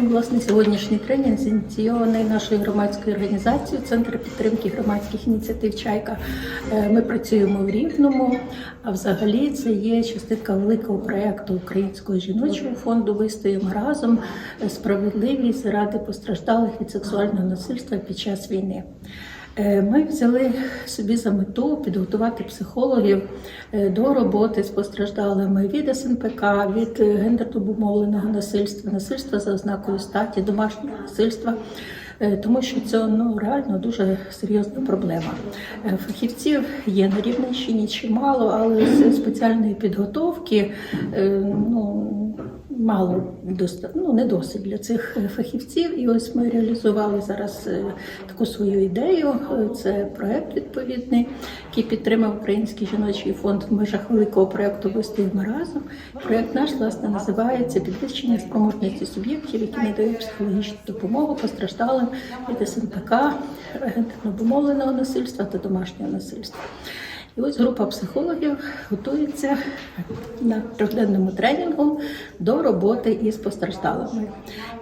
Ну, власне, сьогоднішній тренінг зініційований нашою громадською організацією Центр підтримки громадських ініціатив Чайка. Е, Ми працюємо в Рівному, а взагалі це є частинка великого проєкту Українського жіночого фонду Вистоїмо разом справедливість заради постраждалих від сексуального насильства під час війни. Е, Ми взяли собі за мету підготувати психологів е, до роботи з постраждалими від СНПК, від е, гендерно обумовленого насильства, насильства за ознакою статі, домашнього насильства. Тому що це ну реально дуже серйозна проблема. Фахівців є на Рівненщині чимало, але з спеціальної підготовки ну мало ну, не досить для цих е, фахівців. І ось ми реалізували зараз е, таку свою ідею. Е, Це проект відповідний, який підтримав Український жіночий фонд в межах великого проекту Вистоїмо разом. Проект наш власне називається Підвищення спроможності суб'єктів, які надають психологічну допомогу постраждалим від СНПК, гендерно обумовленого насильства та домашнього насильства. І ось група психологів готується на трьохденному тренінгу до роботи із постраждалими.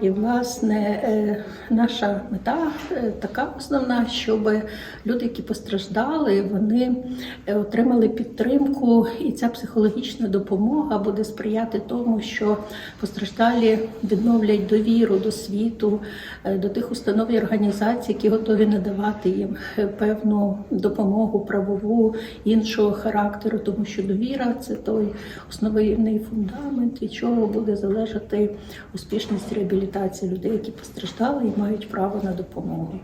І, власне, е, наша мета е, така основна, щоб люди, які постраждали, вони е, отримали підтримку, і ця психологічна допомога буде сприяти тому, що постраждалі відновлять довіру до світу, до тих установ і організацій, які готові надавати їм певну допомогу правову іншого характеру, тому що довіра це той основний фундамент, від чого буде залежати успішність реабілітації людей, які постраждали і мають право на допомогу.